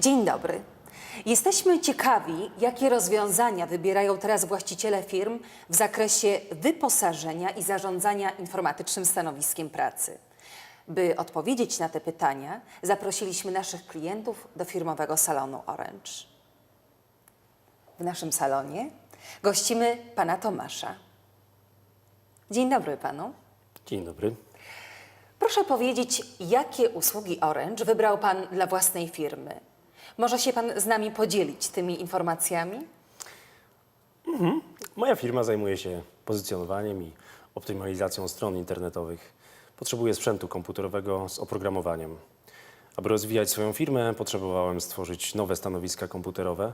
Dzień dobry. Jesteśmy ciekawi, jakie rozwiązania wybierają teraz właściciele firm w zakresie wyposażenia i zarządzania informatycznym stanowiskiem pracy. By odpowiedzieć na te pytania, zaprosiliśmy naszych klientów do firmowego salonu Orange. W naszym salonie gościmy pana Tomasza. Dzień dobry panu. Dzień dobry. Proszę powiedzieć, jakie usługi Orange wybrał Pan dla własnej firmy? Może się Pan z nami podzielić tymi informacjami? Moja firma zajmuje się pozycjonowaniem i optymalizacją stron internetowych. Potrzebuję sprzętu komputerowego z oprogramowaniem. Aby rozwijać swoją firmę, potrzebowałem stworzyć nowe stanowiska komputerowe.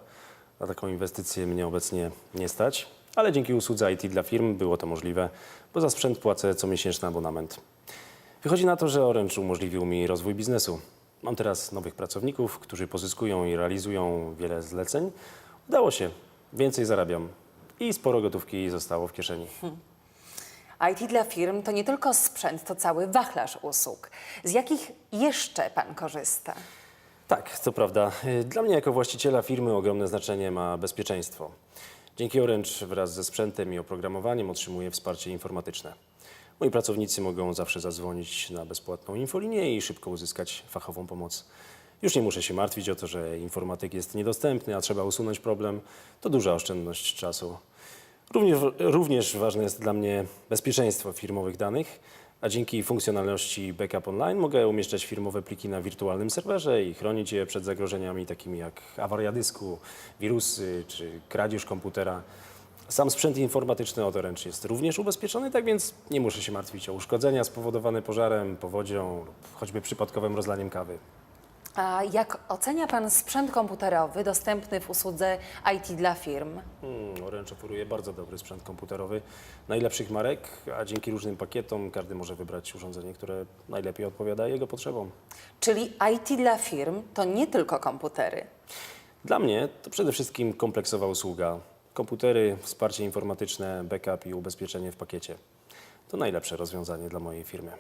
Na taką inwestycję mnie obecnie nie stać, ale dzięki usłudze IT dla firm było to możliwe, bo za sprzęt płacę comiesięczny abonament. Wychodzi na to, że Orange umożliwił mi rozwój biznesu. Mam teraz nowych pracowników, którzy pozyskują i realizują wiele zleceń. Udało się, więcej zarabiam i sporo gotówki zostało w kieszeni. IT dla firm to nie tylko sprzęt, to cały wachlarz usług. Z jakich jeszcze Pan korzysta? Tak, co prawda. Dla mnie jako właściciela firmy ogromne znaczenie ma bezpieczeństwo. Dzięki Orange wraz ze sprzętem i oprogramowaniem otrzymuję wsparcie informatyczne. Moi pracownicy mogą zawsze zadzwonić na bezpłatną infolinię i szybko uzyskać fachową pomoc. Już nie muszę się martwić o to, że informatyk jest niedostępny, a trzeba usunąć problem. To duża oszczędność czasu. Również, również ważne jest dla mnie bezpieczeństwo firmowych danych, a dzięki funkcjonalności Backup Online mogę umieszczać firmowe pliki na wirtualnym serwerze i chronić je przed zagrożeniami takimi jak awaria dysku, wirusy czy kradzież komputera. Sam sprzęt informatyczny od Orange jest również ubezpieczony, tak więc nie muszę się martwić o uszkodzenia spowodowane pożarem, powodzią lub choćby przypadkowym rozlaniem kawy. A jak ocenia Pan sprzęt komputerowy dostępny w usłudze IT dla firm? Hmm, Orange oferuje bardzo dobry sprzęt komputerowy, najlepszych marek, a dzięki różnym pakietom każdy może wybrać urządzenie, które najlepiej odpowiada jego potrzebom. Czyli IT dla firm to nie tylko komputery. Dla mnie to przede wszystkim kompleksowa usługa. Komputery, wsparcie informatyczne, backup i ubezpieczenie w pakiecie. To najlepsze rozwiązanie dla mojej firmy.